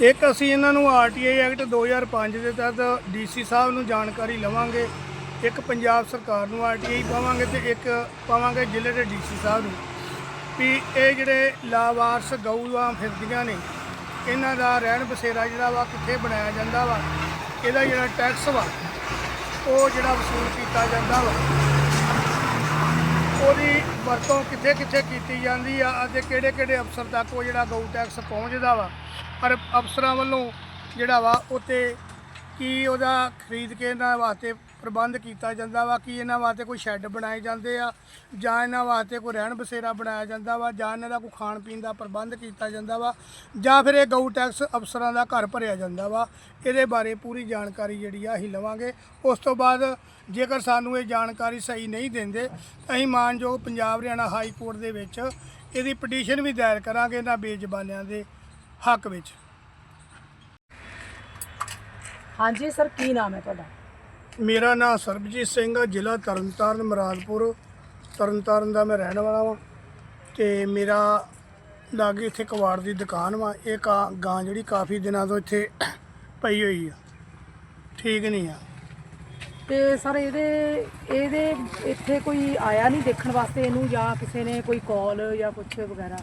ਇੱਕ ਅਸੀਂ ਇਹਨਾਂ ਨੂੰ ਆਰਟੀਆਈ ਐਕਟ 2005 ਦੇ ਤਹਿਤ ਡੀਸੀ ਸਾਹਿਬ ਨੂੰ ਜਾਣਕਾਰੀ ਲਵਾਂਗੇ, ਇੱਕ ਪੰਜਾਬ ਸਰਕਾਰ ਨੂੰ ਆਰਟੀਆਈ ਪਾਵਾਂਗੇ ਤੇ ਇੱਕ ਪਾਵਾਂਗੇ ਜ਼ਿਲ੍ਹੇ ਦੇ ਡੀਸੀ ਸਾਹਿਬ ਨੂੰ। ਵੀ ਇਹ ਜਿਹੜੇ ਲਾਵਾਰਸ ਗਊਆਂ ਫਿਰਦੀਆਂ ਨੇ, ਇਹਨਾਂ ਦਾ ਰਹਿਣ ਬਸੇਰਾ ਜਿਹੜਾ ਵਾ ਕਿੱਥੇ ਬਣਾਇਆ ਜਾਂਦਾ ਵਾ, ਇਹਦਾ ਜਿਹੜਾ ਟੈਕਸ ਵਾ, ਉਹ ਜਿਹੜਾ ਵਸੂਲ ਕੀਤਾ ਜਾਂਦਾ ਵਾ। ਉਹਦੀ ਵਰਤੋਂ ਕਿੱਥੇ ਕਿੱਥੇ ਕੀਤੀ ਜਾਂਦੀ ਆ ਅਤੇ ਕਿਹੜੇ ਕਿਹੜੇ ਅਫਸਰ ਤੱਕ ਉਹ ਜਿਹੜਾ ਗਊ ਟੈਕਸ ਪਹੁੰਚਦਾ ਵਾ। ਪਰ ਅਫਸਰਾਂ ਵੱਲੋਂ ਜਿਹੜਾ ਵਾ ਉਤੇ ਕੀ ਉਹਦਾ ਖਰੀਦ ਕੇ ਇਹਨਾਂ ਵਾਸਤੇ ਪ੍ਰਬੰਧ ਕੀਤਾ ਜਾਂਦਾ ਵਾ? ਕੀ ਇਹਨਾਂ ਵਾਸਤੇ ਕੋਈ ਸ਼ੈੱਡ ਬਣਾਏ ਜਾਂਦੇ ਆ? ਜਾਂ ਇਹਨਾਂ ਵਾਸਤੇ ਕੋਈ ਰਹਿਣ ਬਸੇਰਾ ਬਣਾਇਆ ਜਾਂਦਾ ਵਾ? ਜਾਂ ਇਹਨਾਂ ਦਾ ਕੋਈ ਖਾਣ ਪੀਣ ਦਾ ਪ੍ਰਬੰਧ ਕੀਤਾ ਜਾਂਦਾ ਵਾ? ਜਾਂ ਫਿਰ ਇਹ ਗਊ ਟੈਕਸ ਅਫਸਰਾਂ ਦਾ ਘਰ ਭਰਿਆ ਜਾਂਦਾ ਵਾ? ਇਹਦੇ ਬਾਰੇ ਪੂਰੀ ਜਾਣਕਾਰੀ ਜਿਹੜੀ ਆ ਅਸੀਂ ਲਵਾਂਗੇ। ਉਸ ਤੋਂ ਬਾਅਦ ਜੇਕਰ ਸਾਨੂੰ ਇਹ ਜਾਣਕਾਰੀ ਸਹੀ ਨਹੀਂ ਦਿੰਦੇ, ਅਸੀਂ ਮਾਨਯੋਗ ਪੰਜਾਬ ਹਰਿਆਣਾ ਹਾਈ ਕੋਰਟ ਦੇ ਵਿੱਚ ਇਹਦੀ ਪਟੀਸ਼ਨ ਵੀ ਦਾਇਰ ਕਰਾਂਗੇ ਇਹਨਾਂ ਬੇਜ਼ਬਾਨਿਆਂ ਦੇ ਹੱਕ ਵਿੱਚ। ਹਾਂਜੀ ਸਰ ਕੀ ਨਾਮ ਹੈ ਤੁਹਾਡਾ? ਮੇਰਾ ਨਾਮ ਸਰਬਜੀਤ ਸਿੰਘ ਆ ਜ਼ਿਲ੍ਹਾ ਤਰਨਤਾਰਨ ਮਰਾਦਪੁਰ। ਤਰਨਤਾਰਨ ਦਾ ਮੈਂ ਰਹਿਣ ਵਾਲਾ ਵਾਂ ਤੇ ਮੇਰਾ ਲਾਗੇ ਇੱਥੇ ਕਵਾੜ ਦੀ ਦੁਕਾਨ ਵਾ। ਇਹ ਕਾ ਗਾਂ ਜਿਹੜੀ ਕਾਫੀ ਦਿਨਾਂ ਤੋਂ ਇੱਥੇ ਪਈ ਹੋਈ ਆ। ਠੀਕ ਨਹੀਂ ਆ। ਤੇ ਸਰ ਇਹਦੇ ਇਹਦੇ ਇੱਥੇ ਕੋਈ ਆਇਆ ਨਹੀਂ ਦੇਖਣ ਵਾਸਤੇ ਇਹਨੂੰ ਜਾਂ ਕਿਸੇ ਨੇ ਕੋਈ ਕਾਲ ਜਾਂ ਕੁਝ ਵਗੈਰਾ?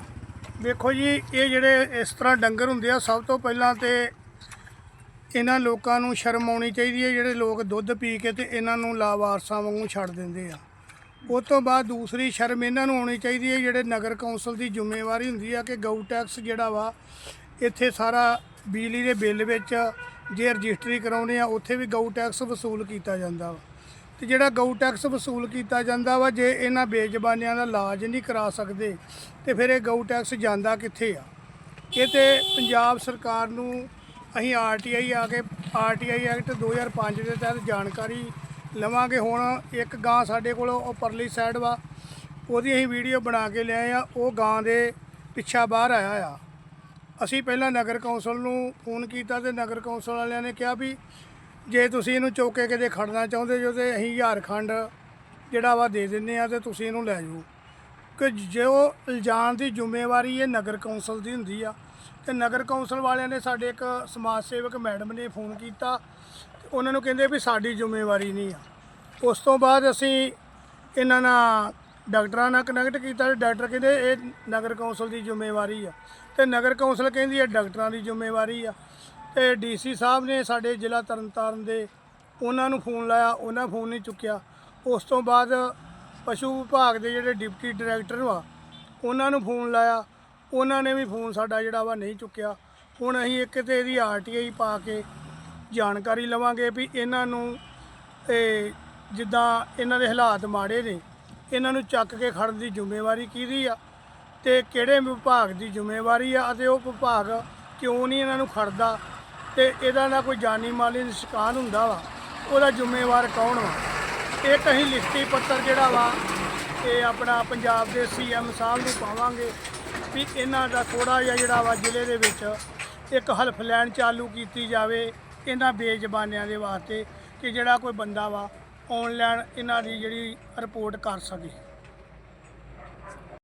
ਵੇਖੋ ਜੀ ਇਹ ਜਿਹੜੇ ਇਸ ਤਰ੍ਹਾਂ ਡੰਗਰ ਹੁੰਦੇ ਆ ਸਭ ਤੋਂ ਪਹਿਲਾਂ ਤੇ ਇਹਨਾਂ ਲੋਕਾਂ ਨੂੰ ਸ਼ਰਮ ਆਉਣੀ ਚਾਹੀਦੀ ਹੈ, ਜਿਹੜੇ ਲੋਕ ਦੁੱਧ ਪੀ ਕੇ ਤੇ ਇਹਨਾਂ ਨੂੰ ਲਾਵਾਰਸਾਂ ਵਾਂਗੂ ਛੱਡ ਦਿੰਦੇ ਆ। ਉਸ ਤੋਂ ਬਾਅਦ ਦੂਸਰੀ ਸ਼ਰਮ ਇਹਨਾਂ ਨੂੰ ਆਉਣੀ ਚਾਹੀਦੀ ਹੈ, ਜਿਹੜੇ ਨਗਰ ਕੌਂਸਲ ਦੀ ਜ਼ਿੰਮੇਵਾਰੀ ਹੁੰਦੀ ਆ ਕਿ ਗਊ ਟੈਕਸ ਜਿਹੜਾ ਵਾ, ਇੱਥੇ ਸਾਰਾ ਬਿਜਲੀ ਦੇ ਬਿੱਲ ਵਿੱਚ ਜੇ ਰਜਿਸਟਰੀ ਕਰਾਉਣੇ ਆ, ਉੱਥੇ ਵੀ ਗਊ ਟੈਕਸ ਵਸੂਲ ਕੀਤਾ ਜਾਂਦਾ ਵਾ। ਤੇ ਜਿਹੜਾ ਗਊ ਟੈਕਸ ਵਸੂਲ ਕੀਤਾ ਜਾਂਦਾ ਵਾ, ਜੇ ਇਹਨਾਂ ਬੇਜ਼ਬਾਨਿਆਂ ਦਾ ਇਲਾਜ ਨਹੀਂ ਕਰਾ ਸਕਦੇ, ਤੇ ਫਿਰ ਇਹ ਗਊ ਟੈਕਸ ਜਾਂਦਾ ਕਿੱਥੇ ਆ? ਇਹ ਤੇ ਪੰਜਾਬ ਸਰਕਾਰ ਨੂੰ ਅਸੀਂ ਆਰਟੀਆਈ ਆ ਕੇ ਆਰਟੀਆਈ ਐਕਟ 2005 ਦੇ ਤਹਿਤ ਜਾਣਕਾਰੀ ਲਵਾਂਗੇ। ਹੁਣ ਇੱਕ ਗਾਂ ਸਾਡੇ ਕੋਲ, ਉਹ ਪਰਲੀ ਸਾਈਡ ਵਾ, ਉਹਦੀ ਅਸੀਂ ਵੀਡੀਓ ਬਣਾ ਕੇ ਲਿਆਏ ਆ। ਉਹ ਗਾਂ ਦੇ ਪਿੱਛਾ ਬਾਹਰ ਆਇਆ ਆ। ਅਸੀਂ ਪਹਿਲਾਂ ਨਗਰ ਕੌਂਸਲ ਨੂੰ ਫੋਨ ਕੀਤਾ ਤੇ ਨਗਰ ਕੌਂਸਲ ਵਾਲਿਆਂ ਨੇ ਕਿਹਾ ਵੀ ਜੇ ਤੁਸੀਂ ਇਹਨੂੰ ਚੁੱਕ ਕੇ ਕਿਤੇ ਖੜਨਾ ਚਾਹੁੰਦੇ ਜੋ ਤੇ ਅਸੀਂ ਹਜ਼ਾਰ ਖੰਡ ਜਿਹੜਾ ਵਾ ਦੇ ਦਿੰਨੇ ਆ ਤੇ ਤੁਸੀਂ ਇਹਨੂੰ ਲੈ ਜਾਓ। ਕਿ ਜੋ ਇਲਜ਼ਾਮ ਦੀ ਜ਼ਿੰਮੇਵਾਰੀ ਇਹ ਨਗਰ ਕੌਂਸਲ ਦੀ ਹੁੰਦੀ ਆ। ਤੇ ਨਗਰ ਕੌਂਸਲ ਵਾਲਿਆਂ ਨੇ ਸਾਡੇ ਇੱਕ ਸਮਾਜ ਸੇਵਕ ਮੈਡਮ ਨੇ ਫੋਨ ਕੀਤਾ ਤੇ ਉਹਨਾਂ ਨੂੰ ਕਹਿੰਦੇ ਵੀ ਸਾਡੀ ਜ਼ਿੰਮੇਵਾਰੀ ਨਹੀਂ ਆ। ਉਸ ਤੋਂ ਬਾਅਦ ਅਸੀਂ ਇਹਨਾਂ ਨਾਲ ਡਾਕਟਰਾਂ ਨਾਲ ਕਨੈਕਟ ਕੀਤਾ ਤੇ ਡਾਕਟਰ ਕਹਿੰਦੇ ਇਹ ਨਗਰ ਕੌਂਸਲ ਦੀ ਜ਼ਿੰਮੇਵਾਰੀ ਆ। ਤੇ ਨਗਰ ਕੌਂਸਲ ਕਹਿੰਦੀ ਹੈ ਡਾਕਟਰਾਂ ਦੀ ਜ਼ਿੰਮੇਵਾਰੀ ਆ। ਤੇ ਡੀਸੀ ਸਾਹਿਬ ਨੇ ਸਾਡੇ ਜ਼ਿਲ੍ਹਾ ਤਰਨਤਾਰਨ ਦੇ ਉਹਨਾਂ ਨੂੰ ਫੋਨ ਲਾਇਆ, ਉਹਨਾਂ ਫੋਨ ਨਹੀਂ ਚੁੱਕਿਆ। ਉਸ ਤੋਂ ਬਾਅਦ ਪਸ਼ੂ ਵਿਭਾਗ ਦੇ ਜਿਹੜੇ ਡਿਪਟੀ ਡਾਇਰੈਕਟਰ ਵਾ ਉਹਨਾਂ ਨੂੰ ਫੋਨ ਲਾਇਆ। ਉਹਨਾਂ ਨੇ ਵੀ ਫੋਨ ਸਾਡਾ ਜਿਹੜਾ ਵਾ ਨਹੀਂ ਚੁੱਕਿਆ। ਹੁਣ ਅਸੀਂ ਇੱਕ ਤੇ ਇਹਦੀ ਆਰਟੀਆਈ ਪਾ ਕੇ ਜਾਣਕਾਰੀ ਲਵਾਂਗੇ ਵੀ ਇਹਨਾਂ ਨੂੰ ਇਹ ਜਿੱਦਾਂ ਇਹਨਾਂ ਦੇ ਹਾਲਾਤ ਮਾੜੇ ਨੇ, ਇਹਨਾਂ ਨੂੰ ਚੱਕ ਕੇ ਖੜਨ ਦੀ ਜ਼ਿੰਮੇਵਾਰੀ ਕਿਹਦੀ ਆ ਤੇ ਕਿਹੜੇ ਵਿਭਾਗ ਦੀ ਜ਼ਿੰਮੇਵਾਰੀ ਆ ਅਤੇ ਉਹ ਵਿਭਾਗ ਕਿਉਂ ਨਹੀਂ ਇਹਨਾਂ ਨੂੰ ਖੜਦਾ ਤੇ ਇਹਦਾ ਨਾ ਕੋਈ ਜਾਨੀ ਮਾਲੀ ਨੁਕਸਾਨ ਹੁੰਦਾ ਵਾ, ਉਹਦਾ ਜ਼ਿੰਮੇਵਾਰ ਕੌਣ ਵਾ? ਇੱਕ ਅਸੀਂ ਲਿਖਤੀ ਪੱਤਰ ਜਿਹੜਾ ਵਾ, ਇਹ ਆਪਣਾ ਪੰਜਾਬ ਦੇ ਸੀਐਮ ਸਾਹਿਬ ਨੂੰ ਪਾਵਾਂਗੇ। ਵੀ ਇਹਨਾਂ ਦਾ ਥੋੜਾ ਜਿਹਾ ਜਿਹੜਾ ਵਾ ਜ਼ਿਲ੍ਹੇ ਦੇ ਵਿੱਚ ਇੱਕ ਹਲਫ ਲੈਣ ਚਾਲੂ ਕੀਤੀ ਜਾਵੇ ਇਹਨਾਂ ਬੇਜ਼ਬਾਨਿਆਂ ਦੇ ਵਾਸਤੇ ਕਿ ਜਿਹੜਾ ਕੋਈ ਬੰਦਾ ਵਾ ਆਨਲਾਈਨ ਇਹਨਾਂ ਦੀ ਜਿਹੜੀ ਰਿਪੋਰਟ ਕਰ ਸਕੇ।